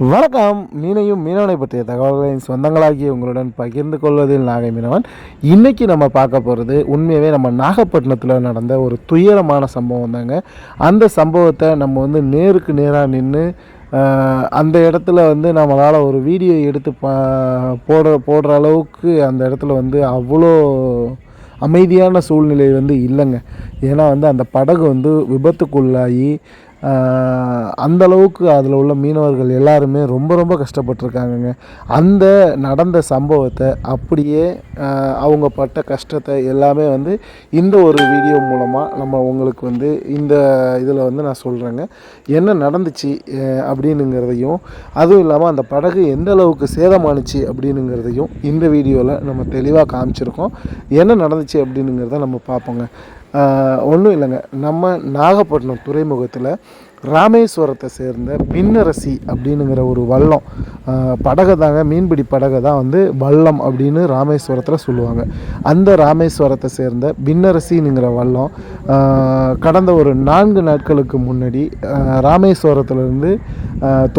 வணக்கம். மீனையும் மீனவனை பற்றிய தகவல்களின் சொந்தங்களாகி உங்களுடன் பகிர்ந்து கொள்வதில் நாகை மீனவன். இன்றைக்கி நம்ம பார்க்க போகிறது உண்மையாகவே நம்ம நாகப்பட்டினத்தில் நடந்த ஒரு துயரமான சம்பவம் தாங்க. அந்த சம்பவத்தை நம்ம வந்து நேருக்கு நேராக நின்று அந்த இடத்துல வந்து நம்மளால் ஒரு வீடியோ எடுத்து பா போடுற போடுற அளவுக்கு அந்த இடத்துல வந்து அவ்வளோ அமைதியான சூழ்நிலை வந்து இல்லைங்க. ஏன்னா வந்து அந்த படகு வந்து விபத்துக்குள்ளாகி அந்த அளவுக்கு அதில் உள்ள மீனவர்கள் எல்லாருமே ரொம்ப ரொம்ப கஷ்டப்பட்டிருக்காங்கங்க. அந்த நடந்த சம்பவத்தை அப்படியே அவங்க பட்ட கஷ்டத்தை எல்லாமே வந்து இந்த ஒரு வீடியோ மூலமாக நம்ம உங்களுக்கு வந்து இந்த இதில் வந்து நான் சொல்கிறேங்க என்ன நடந்துச்சு அப்படின்னுங்கிறதையும் அதுவும் இல்லாமல் அந்த படகு எந்த அளவுக்கு சேதமானுச்சு அப்படின்னுங்கிறதையும் இந்த வீடியோவில் நம்ம தெளிவாக காமிச்சிருக்கோம். என்ன நடந்துச்சு அப்படின்னுங்கிறத நம்ம பார்ப்போங்க. ஒன்றும் இல்லைங்க. நம்ம நாகப்பட்டினம் துறைமுகத்தில் ராமேஸ்வரத்தை சேர்ந்த பின்னரசி அப்படின்னுங்கிற ஒரு வல்லம் படகை தாங்க மீன்பிடி படகை தான் வந்து வல்லம் அப்படின்னு ராமேஸ்வரத்தில் சொல்லுவாங்க. அந்த ராமேஸ்வரத்தை சேர்ந்த பின்னரசினுங்கிற வல்லம் கடந்த ஒரு நான்கு நாட்களுக்கு முன்னாடி ராமேஸ்வரத்துலேருந்து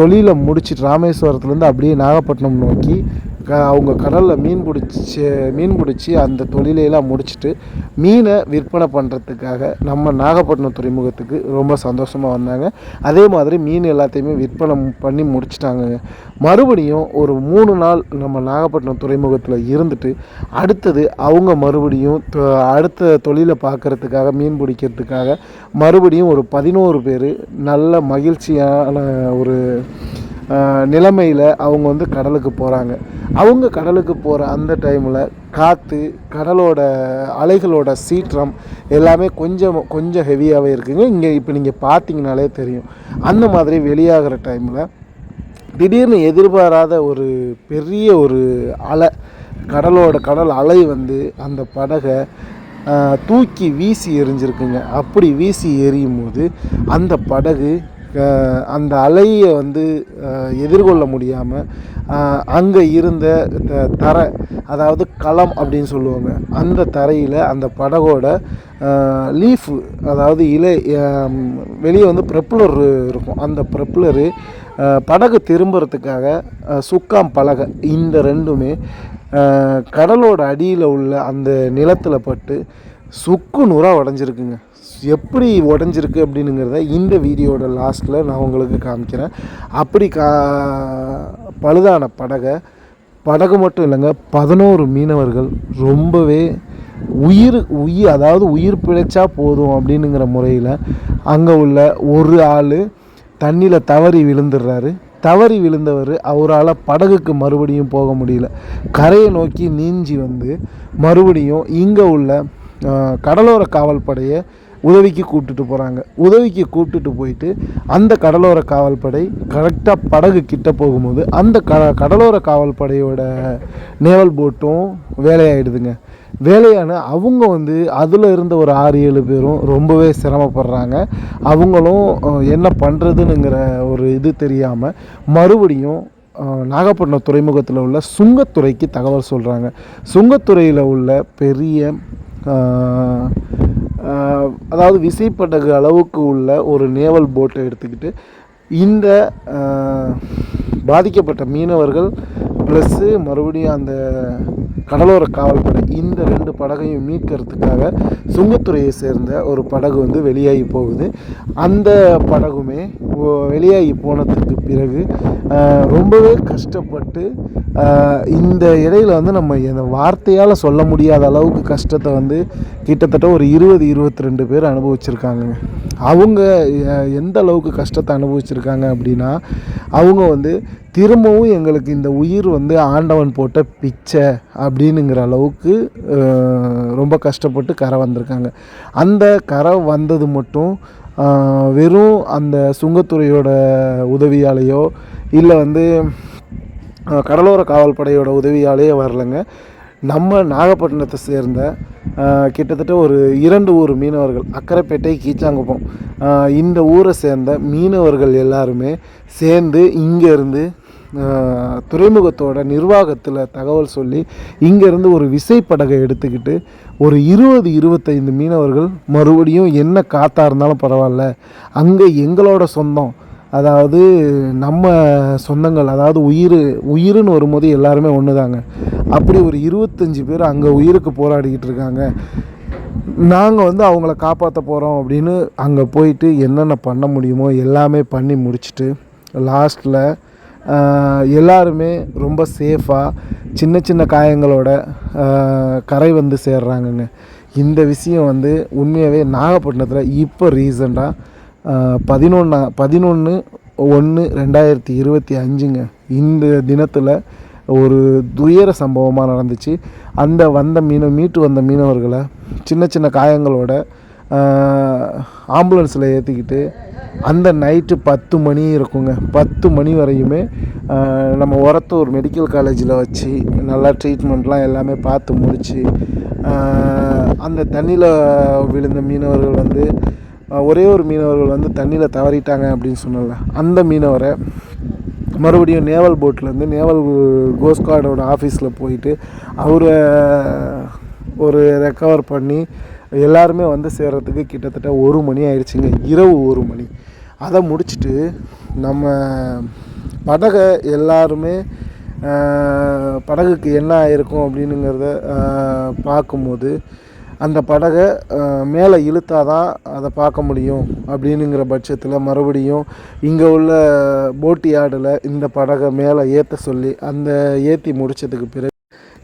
தொழிலை முடிச்சுட்டு ராமேஸ்வரத்துலேருந்து அப்படியே நாகப்பட்டினம் நோக்கி க அவங்க கடலில் மீன் பிடிச்சி மீன் பிடிச்சி அந்த தொழிலையெல்லாம் முடிச்சுட்டு மீனை விற்பனை பண்ணுறதுக்காக நம்ம நாகப்பட்டினம் துறைமுகத்துக்கு ரொம்ப சந்தோஷமாக வந்தாங்க. அதே மாதிரி மீன் எல்லாத்தையுமே விற்பனை பண்ணி முடிச்சிட்டாங்க. மறுபடியும் ஒரு மூணு நாள் நம்ம நாகப்பட்டினம் துறைமுகத்தில் இருந்துட்டு அடுத்தது அவங்க மறுபடியும் தொ- அடுத்த தொழிலை பார்க்குறதுக்காக மீன் பிடிக்கிறதுக்காக மறுபடியும் ஒரு பதினோரு பேர் நல்ல மகிழ்ச்சியான ஒரு நிலைமையில் அவங்க வந்து கடலுக்கு போகிறாங்க அவங்க கடலுக்கு போகிற அந்த டைமில் காற்று கடலோட அலைகளோட சீற்றம் எல்லாமே கொஞ்சம் கொஞ்சம் ஹெவியாகவே இருக்குங்க. இங்கே இப்போ நீங்கள் பார்த்தீங்கனாலே தெரியும். அந்த மாதிரி வெளியாகிற டைமில் திடீர்னு எதிர்பாராத ஒரு பெரிய ஒரு அலை கடலோட கடல் அலை வந்து அந்த படகை தூக்கி வீசி எரிஞ்சிருக்குங்க அப்படி வீசி எறியும் போது அந்த படகு அந்த அலையை வந்து எதிர்கொள்ள முடியாமல் அங்கே இருந்த த- தரை அதாவது களம் அப்படின்னு சொல்லுவாங்க அந்த தரையில் அந்த படகோட லீஃபு அதாவது இலை வெளியே வந்து ப்ரெப்புலர் இருக்கும். அந்த ப்ரெப்புலரு படகு திரும்புறதுக்காக சுக்காம் பலகை இந்த ரெண்டுமே கடலோட அடியில் உள்ள அந்த நிலத்தில் பட்டு சுக்கு நூறாக உடஞ்சிருக்குங்க. எப்படி உடஞ்சிருக்கு அப்படின்னுங்கிறத இந்த வீடியோட லாஸ்ட்டில் நான் உங்களுக்கு காமிக்கிறேன். அப்படி கா பழுதான படகை படகு மட்டும் இல்லைங்க பதினோரு மீனவர்கள் ரொம்பவே உயிர் உயிர் அதாவது உயிர் பிழைச்சா போதும் அப்படின்னுங்கிற முறையில் அங்கே உள்ள ஒரு ஆள் தண்ணியில் தவறி விழுந்துடுறாரு. தவறி விழுந்தவர் அவரால் படகுக்கு மறுபடியும் போக முடியல. கரையை நோக்கி நீஞ்சி வந்து மறுபடியும் இங்கே உள்ள கடலோர காவல் படையை உதவிக்கு கூப்பிட்டுட்டு போகிறாங்க உதவிக்கு கூப்பிட்டுட்டு போயிட்டு அந்த கடலோர காவல்படை கரெக்டாக படகு கிட்ட போகும்போது அந்த க கடலோர காவல்படையோட நேவல் போட்டும் வேலையாயிடுதுங்க. வேலையான அவங்க வந்து அதில் இருந்த ஒரு ஆறு ஏழு பேரும் ரொம்பவே சிரமப்படுறாங்க. அவங்களும் என்ன பண்ணுறதுனுங்கிற ஒரு இது தெரியாமல் மறுபடியும் நாகப்பட்டினம் துறைமுகத்தில் உள்ள சுங்கத்துறைக்கு தகவல் சொல்கிறாங்க சுங்கத்துறையில் உள்ள பெரிய அதாவது விசைப்படகு அளவுக்கு உள்ள ஒரு நேவல் போட்டை எடுத்துக்கிட்டு இந்த பாதிக்கப்பட்ட மீனவர்கள் ப்ளஸ்ஸு மறுபடியும் அந்த கடலோர காவல்படை இந்த ரெண்டு படகையும் மீட்கிறதுக்காக சுங்கத்துறையை சேர்ந்த ஒரு படகு வந்து வெளியாகி போகுது. அந்த படகுமே வெளியாகி போனதுக்கு பிறகு ரொம்பவே கஷ்டப்பட்டு இந்த இடையில வந்து நம்ம இந்த வார்த்தையால் சொல்ல முடியாத அளவுக்கு கஷ்டத்தை வந்து கிட்டத்தட்ட ஒரு இருபது இருபத்தி ரெண்டு பேர் அனுபவிச்சிருக்காங்க அவங்க எந்த அளவுக்கு கஷ்டத்தை அனுபவிச்சிருக்காங்க அப்படின்னா அவங்க வந்து திரும்பவும் எங்களுக்கு இந்த உயிர் வந்து ஆண்டவன் போட்ட பிச்சை அப்படின்னுங்கிற அளவுக்கு ரொம்ப கஷ்டப்பட்டு கரை வந்திருக்காங்க. அந்த கரை வந்தது மட்டும் வெறும் அந்த சுங்கத்துறையோட உதவியாலேயோ இல்லை வந்து கடலோர காவல் படையோட உதவியாலேயே வரலைங்க. நம்ம நாகப்பட்டினத்தை சேர்ந்த கிட்டத்தட்ட ஒரு இரண்டு ஊர் மீனவர்கள் அக்கரைப்பேட்டை கீச்சாங்குப்பம். இந்த ஊரை சேர்ந்த மீனவர்கள் எல்லாருமே சேர்ந்து இங்கேருந்து துறைமுகத்தோட நிர்வாகத்தில் தகவல் சொல்லி இங்கேருந்து ஒரு விசைப்படகை எடுத்துக்கிட்டு ஒரு இருபது இருபத்தைந்து மீனவர்கள் மறுபடியும் என்ன காத்தா இருந்தாலும் பரவாயில்ல. அங்கே எங்களோட சொந்தம். அதாவது நம்ம சொந்தங்கள் அதாவது உயிர் உயிருன்னு வரும்போது எல்லாருமே ஒன்று தாங்க அப்படி ஒரு இருபத்தஞ்சி பேர் அங்கே உயிருக்கு போராடிக்கிட்டு இருக்காங்க. நாங்கள் வந்து அவங்கள காப்பாற்ற போகிறோம் அப்படின்னு அங்கே போயிட்டு என்னென்ன பண்ண முடியுமோ எல்லாமே பண்ணி முடிச்சுட்டு லாஸ்ட்டில் எல்லாருமே ரொம்ப சேஃபாக சின்ன சின்ன காயங்களோட கரை வந்து சேர்றாங்கங்க. இந்த விஷயம் வந்து உண்மையாகவே நாகப்பட்டினத்தில் இப்போ ரீசெண்டாக பதினொன்னா பதினொன்று ஒன்று ரெண்டாயிரத்தி இருபத்தி அஞ்சுங்க. இந்த தினத்தில் ஒரு துயர சம்பவமாக நடந்துச்சு. அந்த வந்த மீன மீட்டு வந்த மீனவர்களை சின்ன சின்ன காயங்களோட ஆம்புலன்ஸில் ஏற்றிக்கிட்டு அந்த நைட்டு பத்து மணி இருக்குங்க. பத்து மணி வரையுமே நம்ம உரத்தூர் மெடிக்கல் காலேஜில் வச்சு நல்லா ட்ரீட்மெண்ட்லாம் எல்லாமே பார்த்து முடித்து அந்த தண்ணியில் விழுந்த மீனவர்கள் வந்து ஒரே ஒரு மீனவர்கள் வந்து தண்ணியில் தவறிட்டாங்க அப்படின்னு சொன்னல அந்த மீனவரை மறுபடியும் நேவல் போட்லேருந்து நேவல் கோஸ்கார்டோட ஆஃபீஸில் போயிட்டு அவரை ஒரு ரெக்கவர் பண்ணி எல்லாருமே வந்து சேர்கிறதுக்கு கிட்டத்தட்ட ஒரு மணி ஆயிடுச்சுங்க. இரவு ஒரு மணி. அதை முடிச்சுட்டு நம்ம படகை எல்லாருமே படகுக்கு என்ன ஆயிருக்கும் அப்படின்னுங்கிறத பார்க்கும்போது அந்த படகை மேலே இழுத்தாதான் அதை பார்க்க முடியும் அப்படின்னுங்கிற பட்சத்தில் மறுபடியும் இங்கே உள்ள போட் யார்டில் இந்த படகை மேலே ஏற்ற சொல்லி அந்த ஏற்றி முடித்ததுக்கு பிறகு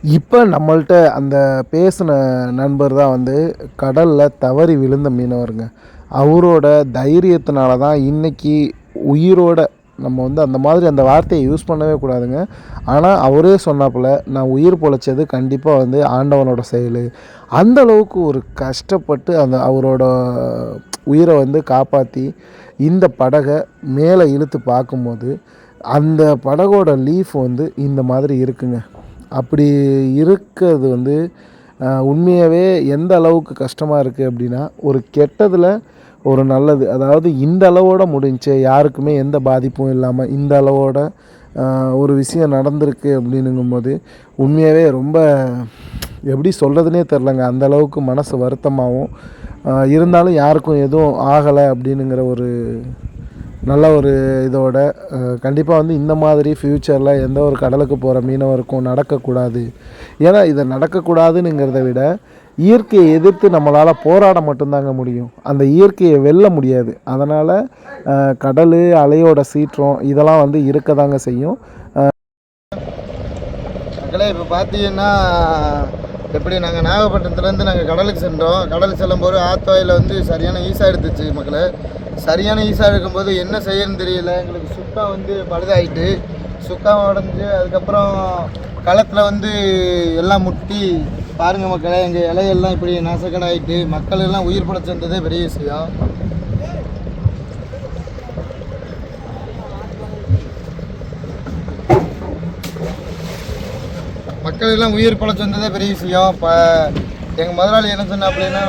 இப்போ நம்மள்ட்ட அந்த பேசின நண்பர் தான் வந்து கடலில் தவறி விழுந்த மீனவருங்க. அவரோட தைரியத்தினால தான் இன்னைக்கு உயிரோட நம்ம வந்து அந்த மாதிரி அந்த வார்த்தையை யூஸ் பண்ணவே கூடாதுங்க. ஆனால் அவரே சொன்னாப்புல நான் உயிர் பொழைச்சது கண்டிப்பாக வந்து ஆண்டவனோட செயல். அந்த அளவுக்கு ஒரு கஷ்டப்பட்டு அந்த அவரோட உயிரை வந்து காப்பாற்றி இந்த படகை மேலே இழுத்து பார்க்கும்போது அந்த படகோட லீஃப் வந்து இந்த மாதிரி இருக்குங்க. அப்படி இருக்கிறது வந்து உண்மையாகவே எந்த அளவுக்கு கஷ்டமாக இருக்குது அப்படின்னா ஒரு கெட்டதில் ஒரு நல்லது. அதாவது இந்த அளவோட முடிஞ்சு யாருக்குமே எந்த பாதிப்பும் இல்லாமல் இந்த அளவோட ஒரு விஷயம் நடந்திருக்கு அப்படின்னுங்கும்போது உண்மையாகவே ரொம்ப எப்படி சொல்கிறதுனே தெரிலங்க அந்தளவுக்கு மனசு வருத்தமாகவும் இருந்தாலும் யாருக்கும் எதுவும் ஆகலை அப்படின்னுங்கிற ஒரு நல்ல ஒரு இதோட கண்டிப்பாக வந்து இந்த மாதிரி ஃப்யூச்சரில் எந்த ஒரு கடலுக்கு போகிற மீனவருக்கும் நடக்கக்கூடாது. ஏன்னா இதை நடக்கக்கூடாதுங்கிறத விட இயற்கையை எதிர்த்து நம்மளால் போராட மட்டும்தாங்க முடியும். அந்த இயற்கையை வெல்ல முடியாது. அதனால் கடல் அலையோட சீற்றம் இதெல்லாம் வந்து இருக்க தாங்க செய்யும் மக்களே இப்போ பார்த்தீங்கன்னா எப்படி நாங்கள் நாகப்பட்டினத்துலேருந்து நாங்கள் கடலுக்கு சென்றோம். கடலுக்கு செல்லும்போது ஆத்தோயில் வந்து சரியான ஈசா எடுத்துச்சு மக்களே. சரியான ஈசா இருக்கும்போது என்ன செய்யணும்னு தெரியல. எங்களுக்கு சுக்கா வந்து பழுதாயிட்டு சுக்கா உடஞ்சி அதுக்கப்புறம் களத்தில் வந்து எல்லாம் முட்டி பாருங்கள் மக்களே எங்கள் இலையெல்லாம் இப்படி நாசக்கடாயிட்டு மக்கள் எல்லாம் உயிர் படைச்சு வந்ததே பெரிய விஷயம். மக்கள் எல்லாம் உயிர் பழச்சு வந்ததே பெரிய விஷயம். இப்போ எங்கள் முதலாளி என்ன சொன்னா அப்படின்னா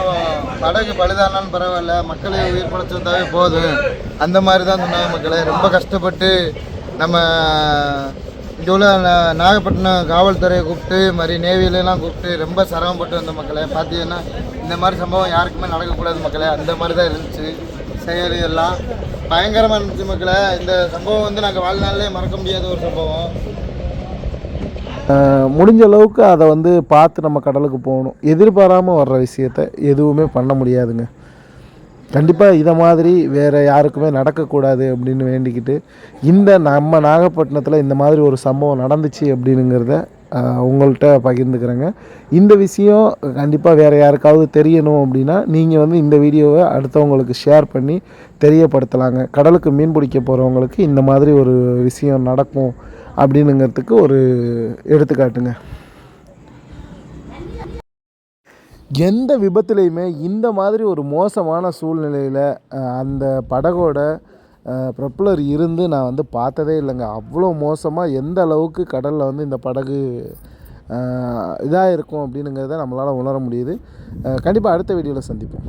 படகு பழுதானாலும் பரவாயில்ல மக்களை உயிர் பழச்சு வந்தாவே போதும். அந்த மாதிரி தான் சொன்னாங்க மக்களே. ரொம்ப கஷ்டப்பட்டு நம்ம இங்கே உள்ள நாகப்பட்டினம் காவல்துறையை கூப்பிட்டு மாதிரி நேவியிலலாம் கூப்பிட்டு ரொம்ப சிரமப்பட்டு வந்த மக்களை பார்த்தீங்கன்னா இந்த மாதிரி சம்பவம் யாருக்குமே நடக்கக்கூடாது மக்களை அந்த மாதிரி தான் இருந்துச்சு. செயல் எல்லாம் பயங்கரமாக இருந்துச்சு மக்களை. இந்த சம்பவம் வந்து நாங்கள் வாழ்நாளிலே மறக்க முடியாத ஒரு சம்பவம். முடிஞ்ச அளவுக்கு அதை வந்து பார்த்து நம்ம கடலுக்கு போகணும். எதிர்பாராமல் வர்ற விஷயத்த எதுவுமே பண்ண முடியாதுங்க. கண்டிப்பாக இதை மாதிரி வேறு யாருக்குமே நடக்கக்கூடாது அப்படின்னு வேண்டிக்கிட்டு இந்த நம்ம நாகப்பட்டினத்தில் இந்த மாதிரி ஒரு சம்பவம் நடந்துச்சு அப்படின்னுங்கிறத உங்கள்கிட்ட பகிர்ந்துக்கிறேங்க. இந்த விஷயம் கண்டிப்பாக வேறு யாருக்காவது தெரியணும் அப்படின்னா நீங்கள் வந்து இந்த வீடியோவை அடுத்தவங்களுக்கு ஷேர் பண்ணி தெரியப்படுத்தலாங்க. கடலுக்கு மீன் பிடிக்க போகிறவங்களுக்கு இந்த மாதிரி ஒரு விஷயம் நடக்கும் அப்படின்னுங்கிறதுக்கு ஒரு எடுத்துக்காட்டுங்க. எந்த விபத்துலேயுமே இந்த மாதிரி ஒரு மோசமான சூழ்நிலையில் அந்த படகோட ப்ரொப்பலர் இருந்து நான் வந்து பார்த்ததே இல்லைங்க. அவ்வளோ மோசமாக எந்த அளவுக்கு கடலில் வந்து இந்த படகு இதாக இருக்கும் அப்படின்னுங்கிறத நம்மளால் உணர முடியுது. கண்டிப்பாக அடுத்த வீடியோவில் சந்திப்போம்.